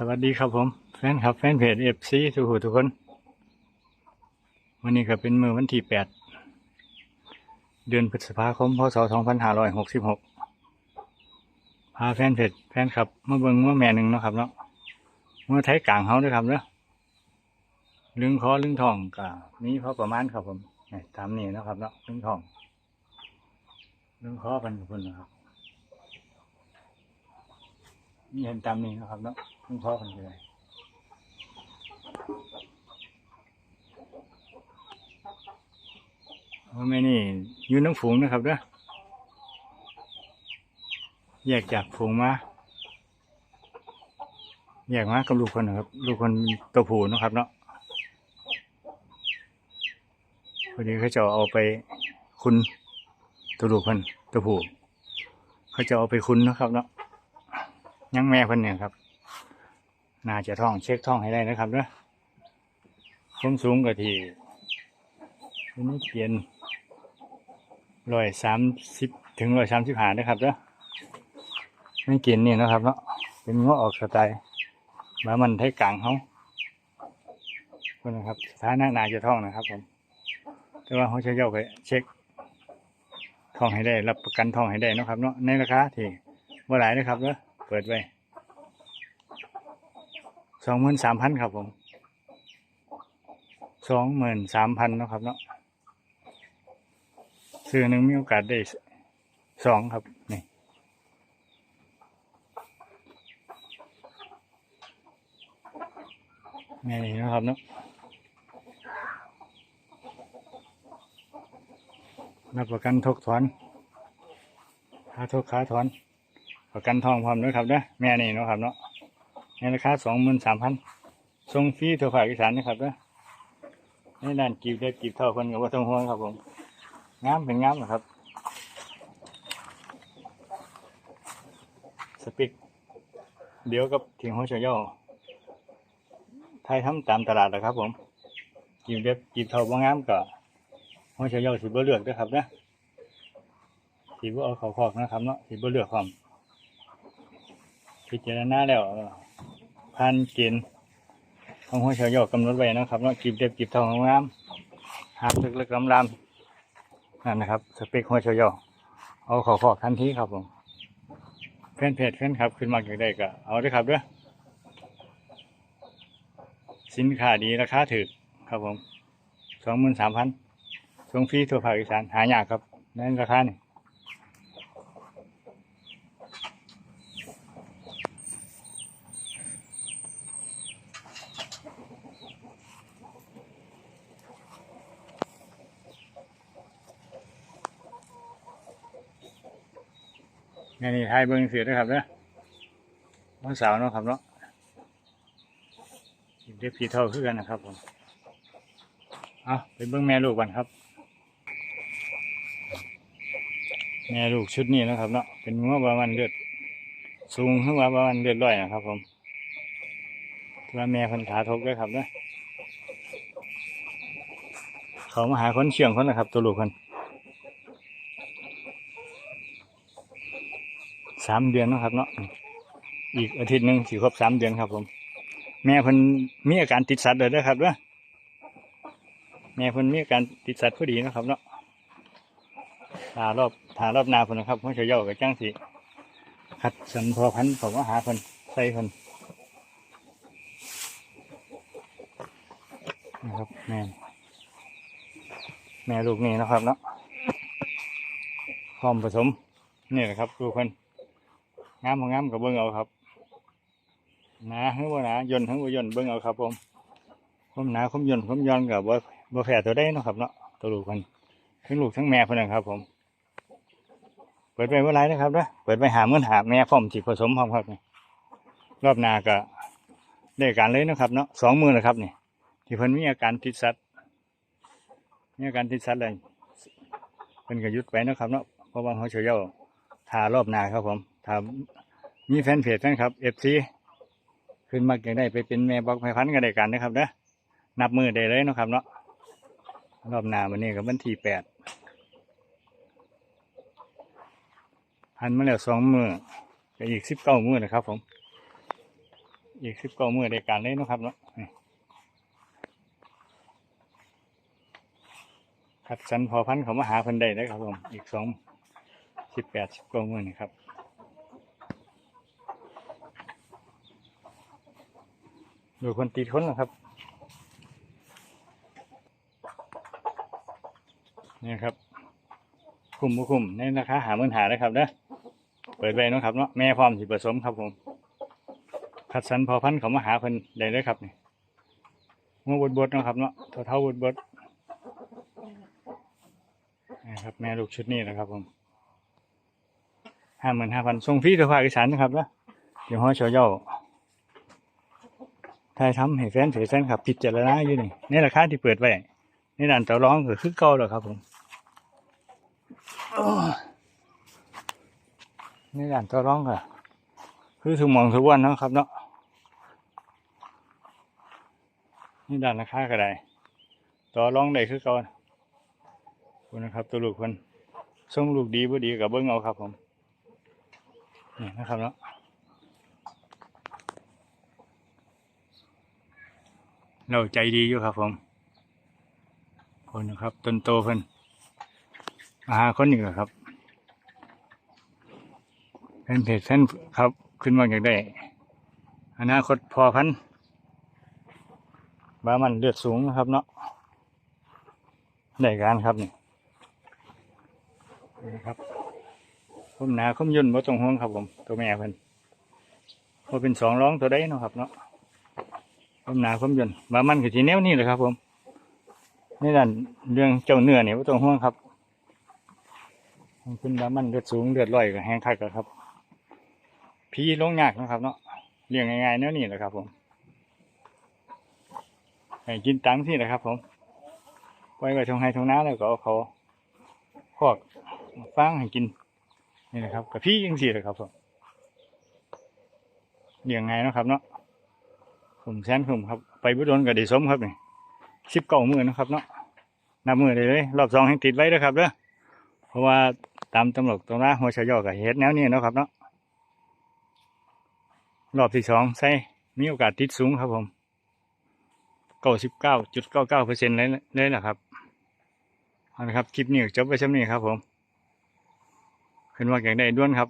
สวัสดีครับผม แฟนครับแฟนเพจเอฟซีทุกคนทุกคน วันนี้ก็เป็นมือวันที่แปดเดือนพฤษภาคมพศสองพันห้าร้อยหกสิบหกพาแฟนเพจแฟนครับมาเบิ่งว่าแม่หนึ่งเนาะครับเนาะเมื่อไทยกลางเฮาด้วยครับเนาะลึงคอลึงทองก็มีพอประมาณครับผมนี่ตามนี้นะครับเนาะลึงทองลึงคอเป็นคนนะครับนี่เห็นตามนี้นะครับเนาะ ลึงคอเป็นเลยว่าไม่นี่อยู่น้ำฝูงนะครับเด้อแยกจากฝูงมาแยกมากับลูกคนนะครับ ลูกคนตัวผูนะครับเนาะพอดีเขาจะเอาไปคุณตัวลูกคนตัวผูเขาจะเอาไปคุณนะครับเนาะยังแม่คนเนี่ยครับ น่าจะท่องเช็คท่องให้ได้นะครับเด้อความสูงกะที่ทีนี้เกียนร้อยสามสิบถึงร้อยสามสิบหานะครับเด้อไม่กินนี่นะครับเนาะเป็นง้อออกสไตล์มามันไทยกลางเขาคนนะครับสถานะนาจะท่องนะครับผมแต่ว่าเขาใช้เย้าไปเช็คท่องให้ได้ รับประกันท่องให้ได้นะครับเนาะในราคาที่ว่าหลายนะครับเด้อเปิดไว้ สองหมื่นสามพันครับผมสองหมื่นสามพันนะครับเนาะซื้อหนึ่งมีโอกาสได้สองครับ นี่แม่นี่นะครับเนาะรับประกันทกถอนค่าทกค่าถอน ประกันทองพร้อมด้วยครับเด้แม่นี่เนาะครับเนาะ ในราคาสองหมื่นสามพันส่งฟรีทั่วภาคอีสานนะครับเด้อในด้านกีบเล็กกีบเท่าคนกับว่าต้องห่วงครับผมงามเป็นงามนะครับ สปิก เดี๋ยวกับทีมหัวเฉยย่อไทยทำตามตลาดแหละครับ ผมกีบเล็บกีบเท่าว่างามก็หัวเฉยย่อสีบ่เลือกด้วยครับนะสีบ่เอาเขาคอกนะครับเนาะสีบ่เลือกความพิจารณาแล้ว เอ่านเกณฑ์ของหัวเฉยย่อกำหนดไว้นะครับเนาะกีบเล็บกีบเท่างามหากลึกๆลำลำนั่นนะครับ สเปคหัวเชยอเอาขอขอทันทีครับผมแฟนเพจแฟนครับ ขึ้นมาอยากได้ก็เอาด้วยครับเด้วยสินค้าดีราคาถูกครับผมสองหมื่นสามพันส่งฟรีทั่วภาคอีสานหายากครับนั่นราคานี่ นี่นี่ไทยเบิ้งเสียด้วยครับเนาะวันเสาร์เนาะครับเนาะเด็กผีเท่าขึ้นกันนะครับผมเอาไปเบิ้งแม่ลูกกันครับ แม่ลูกชุดนี้นะครับเนาะเป็นงัวประมาณเลือดสูงขึ้นมาประมาณเลือดร้อยนะครับ ผมว่าแม่คนขาทกด้วยครับเนาะเขามาหาคนเชียงคนนะครับ ตัวลูกคน สามเดือนนะครับเนาะอีกอาทิตย์หนึ่งสี่ครบสามเดือนครับผม แม่เพิ่นมีอาการติดสัตว์เลยนะครับเนาะแม่เพิ่นมีอาการติดสัตว์พอดีนะครับเนาะถารอบถารอบนาเพิ่นนะครับเพิ่นจะเย่ากับจ้างสิขัดสันพอพันผมว่าหาเพิ่นใส่เพิ่นนะครับแม่แม่ลูกนี่นะครับเนาะพร้อมผสมนี่แหละครับลูกเพิ่น งามบ่งามกับเบิ้งเอาครับหนาหรือว่าหนาย่นหรือว่าย่นเบิ้งเอาครับผมผมหนาผมย่นผมย้อนกับว่าบ่แผ่ตัวได้นะครับเนาะตัวลูกคนทั้งลูกทั้งแม่เพิ่นนะครับ ผม เปิดไปเมื่อไรนะครับเด้อเปิดไปหาเมื่อหาแม่พร้อมสิผสมพร้อมครับนี่รอบหนาก็ได้การเลยนะครับเนาะสองมือนะครับนี่ที่เพิ่นมีอาการติดสัตว์มีอาการติดสัตว์เลยเพิ่นก็หยุดไปนะครับเนาะเพราะว่าเขาเฉยเย่า ทารอบนาครับผมถามีแฟนเพจนะครับเอฟซีขึ้นมาอย่างได้ไปเป็นแม่บอกแม่พันกันได้กันนะครับเด้อนับมือได้เลยนะครับเนาะรอบนาวันนี้กับวันที่แปดพันมาแล้วสองมือก็อีกสิบเก้ามือนะครับ ผม อีกสิบเก้ามือในการเลยเนะครับเนาะคัดสรรพอพันเขามาหาพิ่นได้เลยครับผมอีกสอง สิบแปดสิบเก้ามือนี่ครับดูคนตีคนนะครับ นี่ครับ คุมบ่คุ้มในราคาหาเงินหานะครับเด้อเปิดไว้เนาะครับเนาะแม่พร้อมสิผสมครับผมคัดสรรพอพันธุ์เขามาหาเพิ่นได้เลยครับนี่งัวบดบดเนาะครับเนาะเท่าเท่าบดบดนี่ครับแม่ลูกชุดนี้นะครับผม ห้าหมื่นห้าพันส่งฟรีทั่วภาคอีสานนะครับนะเดี๋ยวห้อยเฉาเย่าทายทำให้แฟนเผยแฟนครับพิดเจรณาอยู่นี่ในราคาที่เปิดไว้ในด่านต่อรองก็คือเก่าแล้วครับผมนี่ด่านต่อร้องค่ะคือถึงมองทุกวันนะครับเนาะนี่ด่านราคาก็ได้ต่อร้องได้คือเก่อนคุณนะครับตัวลูกคนส่งลูกดีบ่ดีกับเบิ้งเอาครับผม นี่นะครับเนาะเราใจดีอยู่ครับผมคนนะครับต้นโตเพิ่นมาหาคนนี้ครับแฟนเพจแฟนครับ ขึ้นมาอยากได้อนาคตพอพันธุ์บามันเลือดสูงนะครับเนาะได้การครับนี่นี่นะครับ คมหนาคมย่นบ่ต้องห่วงครับผม ตัวแม่เพิ่นพอเป็นสองร้องตัวได้เนาะครับเนาะคมหนาคมย่นบามันคือทีแนวนี้เลยครับ ผมนี่ด้านเรื่องเจ้าเนื้อเนี่ยบ่ต้องห่วงครับคุณบามันเลือดสูงเลือดลอยกับแห้งคักอะครับพี่ลงยากนะครับ เนาะเลี้ยงง่ายๆเนาะนี่แหละครับ ผมให้กินตังที่นะครับ ผมปล่อยไว้ทงไห้ทงน้าแล้วก็เอาเขาพอกฟางให้กิน นี่นะครับกับพี่ยังสี่เลยครับผมเลี้ยงง่ายเนะครับเนาะผมแสนผมครับ ไปบุดนกับเดสมครับนี่สิบเก้ามือนะครับเนาะนับมือได้เลยรอบสองให้ติดไว้ด้วยครับเด้อเพราะว่าตามตำรวจตรงน้าหัวชายอกับเฮ็ดแนวนี้นะครับเนาะรอบที่สองใส่มีโอกาสติดสูงครับผมเก้าสิบเก้าจุดเก้าเก้าเปอร์เซ็นต์เลยเลยนะครับเอาละครับ คลิปนี้จบไปช่ำนี้ครับผม ขึ้นว่าอยากได้ด้วนครับ